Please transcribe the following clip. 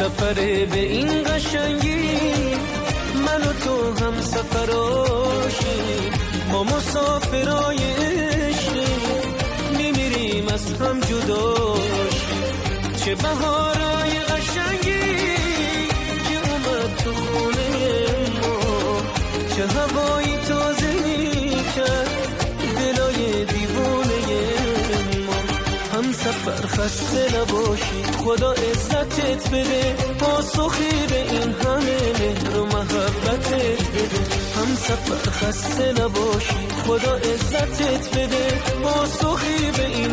سفر به این قشنگی. من و تو هم سفراشی ما مسافرای عشقی. میمیریم از هم جداشی. چه بهارای قشنگی که اومد تو خونه ما. چه هوایی خسته نباشی. خدا عزتت بده. پاسخی به این همه مهر و محبتت بده. هم سفر خسته نباشی. خدا عزتت بده. پاسخی به این